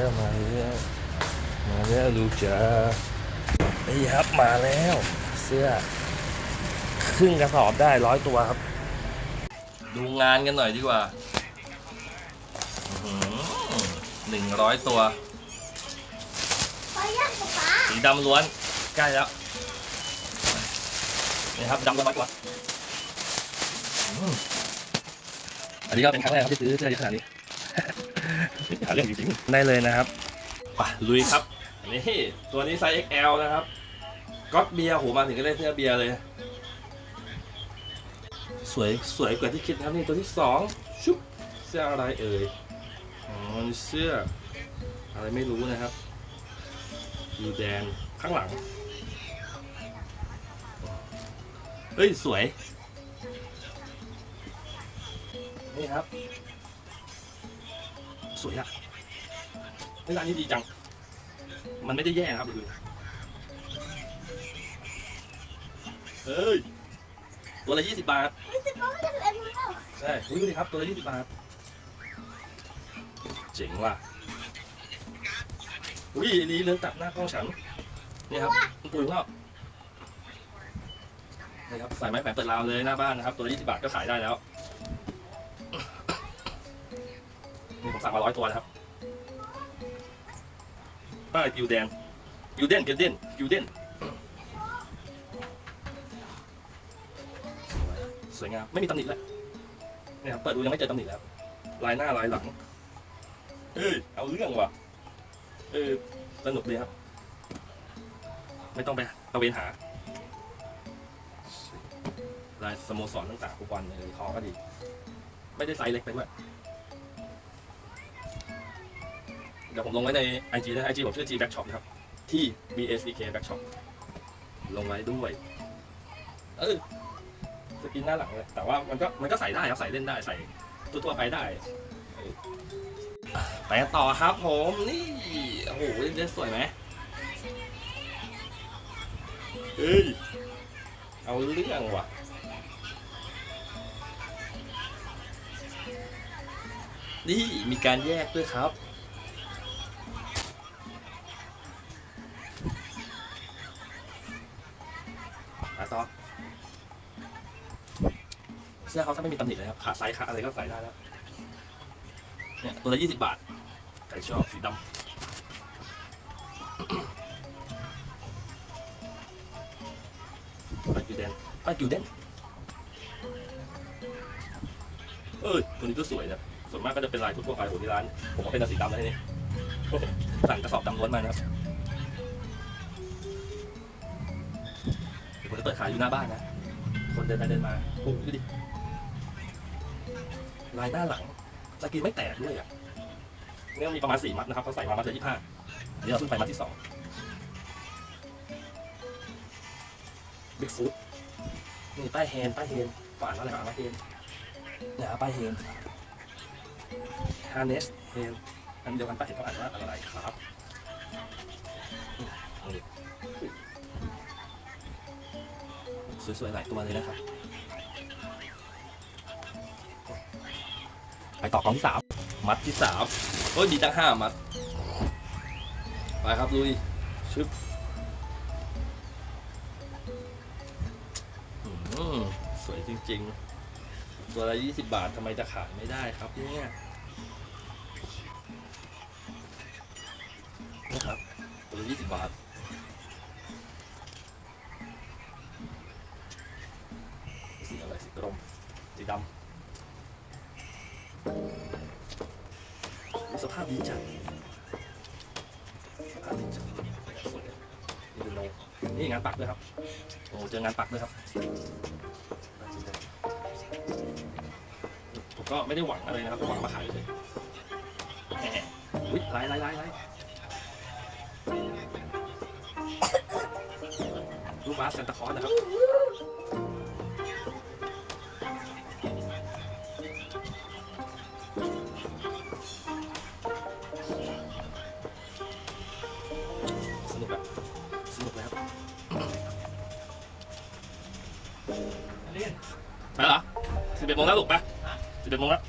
แล้วมาแล้วมาแล้วลูกจ๋านี่ครับมาแล้ว เสื้อครึ่งกระสอบได้ร้อยตัวครับ ดูงานกันหน่อยดีกว่าหนึ่งร้อยตัวสีดำล้วนใกล้แล้วนี่ครับดำล้วนร้อยตัวอืมอันนี้ก็เป็นครั้งแรกครับที่ซื้อเสื้อเยอะขนาดนี้ หาเรื่องจริงๆได้เลยนะครับไปลุยครับนี่ตัวนี้ไซส์ XL นะครับก็อตเบียร์โหมาถึงก็ได้เสื้อเบียร์เลย สวยสวยกว่าที่คิดนะครับนี่ตัวที่สองชุบเสื้ออะไรเอ่ยอ๋อนี่เสื้อ อะไรไม่รู้นะครับดูแดงข้างหลังเฮ้ย สวย นี่ครับ สวยอะเฮ้ยร้านนี้ดีจัง มันไม่ได้แย่นะครับดูเฮ้ย ตัวละยี่สิบบาทไม่สิป๊าไม่ได้เป็นแล้วใช่อุ๊ยดูดิครับ ตัวละยี่สิบบาท เจ๋งว่ะ อุ้ยอันนี้เรื่องตัดหน้ากล้องฉัน นี่ครับคุณปุ๋ยครับนี่ครับใส่ไม้แขวนเปิดราวเลยหน้าบ้านนะครับ ตัวละยี่สิบบาทก็ขายได้แล้ว นี่ผมสั่งมาร้อยตัวนะครับป้ายิวแดงกิวเด่นกิวเด่นกิวเด่นสวยงาม ไม่มีตำหนิเลยนี่ครับเปิดดูยังไม่เจอตำหนิแล้ว ลายหน้าลายหลังเฮ้ย เอาเรื่องว่ะ เออสนุกดีครับ ไม่ต้องไปตะเวนหา ลายสโมสรต่างๆทุกวันเลยคอก็ดี ไม่ได้ไซส์เล็กไปด้วย เดี๋ยวผมลงไว้ใน IG นะ IG ผมชื่อ G Back Shop นะครับ ที่ BSDK Back Shop ลงไว้ด้วย เออสกินหน้าหลังเลย แต่ว่ามันก็มันก็ใส่ได้ครับ ใส่เล่นได้ ใส่ทั่วๆไปได้เออไปกันต่อครับผม นี่ โอ้โหเล่นสวยไหมเฮ้ย เอาเรื่องว่ะนี่มีการแยกด้วยครับ ต่อ เสื้อเขาถ้าไม่มีตำหนิเลยครับขาไซส์ขาอะไรก็ใส่ได้แล้ว เนี่ยตัวละยี่สิบบาทใครชอบสีดำป้ายกิวเดนป้ายกิวเดนเอ้ยตัวนี้ก็สวยนะส่วนมากก็จะเป็นลายทั่วๆไปโหที่ร้าน ผมก็เป็นสีดำแล้วทีนี้สั่งกระสอบดำล้วนมานะครับ ผมจะเปิดขายอยู่หน้าบ้านนะ คนเดินไปเดินมาโอ้โหดูดิลายหน้าหลังสกรีนไม่แตกด้วยอะเนี่ยมีประมาณสี่มัดนะครับเขาใส่มามัดละยี่ห้าอันนี้เราเพิ่งไปมัดที่สองบิ๊กฟุตนี่ป้ายแฮนป้ายแฮนฝานอะไรอ่านว่าแฮนเนี่ยป้ายแฮนฮาร์เนสแฮนอันเดียวกันป้ายเห็นเขาอ่านว่าอะไรครับ สวยๆหลายตัวเลยนะครับ ไปต่อกองที่สามมัดที่สามโอ้ยมีตั้งห้ามัด ไปครับลุยชึบสวยจริงๆ ตัวละยี่สิบบาททำไมจะขายไม่ได้ครับเนี่ยนะครับตัวละยี่สิบบาท ภาพดีจังภาพดีจังนี่ดูโนี่งานปักด้วยครับ โอ้เจองานปักด้วยครับ ผมก็ไม่ได้หวังอะไรนะครับหวังมาขายเลยแหมอุ้ยไล่ไล่ไล่ไล่ลูกบาสเซนตาคอสนะครับ ไปเหรอสิบเอ็ดโมงแล้วลูกไปสิบเอ็ดโมงแล้ว